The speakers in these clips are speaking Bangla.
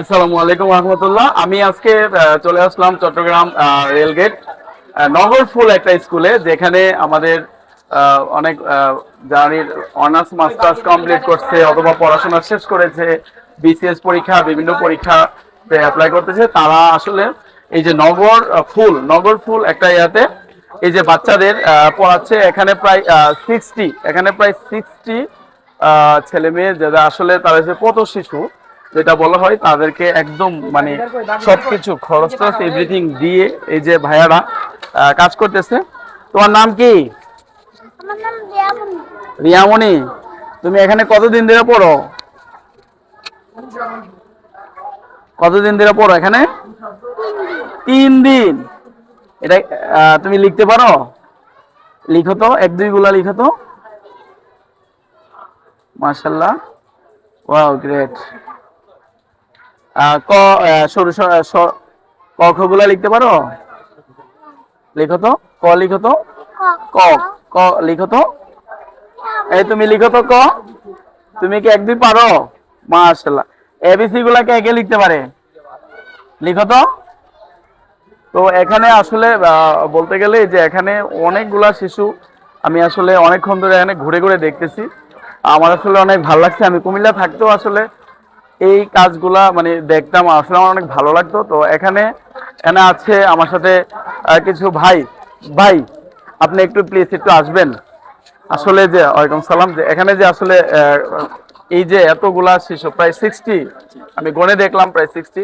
আসসালামু আলাইকুম রহমতুল্লাহ। আমি আজকে চলে আসলাম চট্টগ্রাম রেলগেট নগরফুল একটা স্কুলে, যেখানে আমাদের অনেক জার্নির অনার্স, মাস্টার্স কমপ্লিট করছে অথবা পড়াশোনা শেষ করেছে, বিসিএস পরীক্ষা, বিভিন্ন পরীক্ষা অ্যাপ্লাই করতেছে। তারা আসলে এই যে নগর ফুল নগর ফুল একটা ইয়াতে এই যে বাচ্চাদের পড়াচ্ছে। এখানে প্রায় সিক্সটি এখানে প্রায় সিক্সটি ছেলে মেয়ে, যারা আসলে তারা যে পথ শিশু যেটা বলা হয় তাদেরকে একদম মানে সবকিছু খরচ টরচ এভরিথিং দিয়ে এই যে ভাইয়ারা কাজ করতেছে। তোমার নাম কি? রিয়ামণি। তুমি এখানে কতদিন ধরে পড়ো? কতদিন ধরে পড়ো এখানে? তিন দিন। এটা তুমি লিখতে পারো? লিখো তো এক দুই গুলা লিখো তো। মার্শাল্লাহ ওয়াও গ্রেট। ক সরু ক খ গুলা লিখতে পারো? লিখো তো, ক লিখো তো। ক ক লিখো তো। এই তুমি লিখো তো ক। তুমি কি এক, দুই পারো? মাশাল্লাহ। এবিসি গুলা কে কে লিখতে পারে। লিখো তো। তো এখানে আসলে বলতে গেলে যে এখানে অনেকগুলা শিশু আমি আসলে অনেকক্ষণ ধরে এখানে ঘুরে ঘুরে দেখতেছি। আমার আসলে অনেক ভালো লাগছে। আমি কুমিল্লা থাকতেও আসলে এই কাজগুলা মানে দেখতাম, আসলে আমার অনেক ভালো লাগতো। তো এখানে এখানে আছে আমার সাথে কিছু ভাই। ভাই, আপনি একটু প্লিজ একটু আসবেন। আসলে যে, ওয়ালাইকুম সালাম, যে এখানে যে আসলে এই যে এতগুলা শিশু, প্রায় সিক্সটি আমি গণে দেখলাম প্রায় সিক্সটি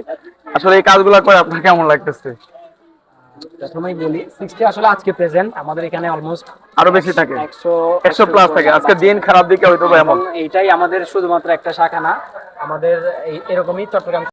আসলে এই কাজগুলা করে আপনার কেমন লাগতেছে? প্রথমেই বলি সিক্সটি আসলে আজকে প্রেজেন্ট আমাদের এখানে অলমোস্ট আরও বেশি থাকে। একশো একশো প্লাস থাকে। আজকে দিন খারাপ দিকে হয়তো এমন। এইটাই আমাদের শুধুমাত্র একটা শাখা না আমাদের এই- এরকমই চট্টগ্রাম